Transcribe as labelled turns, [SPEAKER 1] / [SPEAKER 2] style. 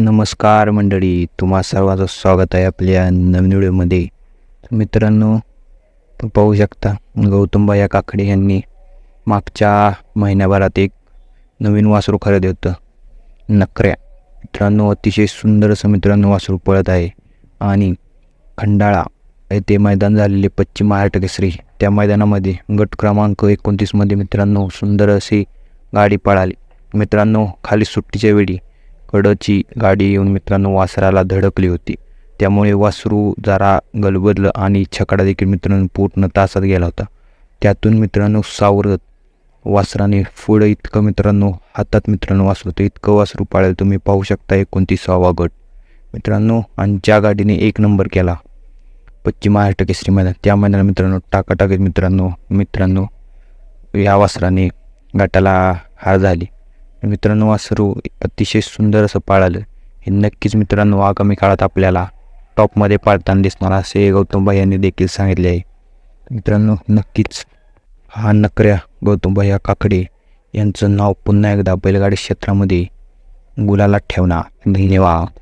[SPEAKER 1] नमस्कार मंडळी तुम्हा सर्वांचं स्वागत आहे आपल्या नवीन व्हिडिओमध्ये. मित्रांनो पाहू शकता गौतमबा या काकडे यांनी मागच्या महिन्याभरात एक नवीन वासरू खरेदी होतं. नकऱ्या. मित्रांनो अतिशय सुंदर असं मित्रांनो वासरू पळत आहे. आणि खंडाळा येथे मैदान झालेले पश्चिम महाराष्ट्र केसरी. त्या मैदानामध्ये गट क्रमांक एकोणतीसमध्ये मित्रांनो सुंदर अशी गाडी पळाली. मित्रांनो खाली सुट्टीच्या वेळी कडची गाडी येऊन मित्रांनो वासराला धडकली होती. त्यामुळे वासरू जरा गलबदलं आणि छकडा देखील मित्रांनो पूर्ण तासात गेला होता. त्यातून मित्रांनो सावरत वासराने पुढं इतकं मित्रांनो हातात मित्रांनो वासरू इतकं वासरू पाळलं तुम्ही पाहू शकता एकोणतीसावा गट. मित्रांनो आणि ज्या गाडीने एक नंबर केला पश्चिम महाराष्ट्र केसरी मैदान त्या मैदानात मित्रांनो टाकाटाकीत मित्रांनो मित्रांनो या वासराने गटाला हार झाली. मित्रांनो वासरू अतिशय सुंदर असं पाळालं. हे नक्कीच मित्रांनो आगामी काळात आपल्याला टॉपमध्ये पाळताना दिसणार असे गौतमबाई यांनी देखील सांगितले आहे. मित्रांनो नक्कीच हा नकऱ्या गौतमबाई या काकडे यांचं नाव पुन्हा एकदा बैलगाडी क्षेत्रामध्ये गुलाला ठेवणार. धन्यवाद.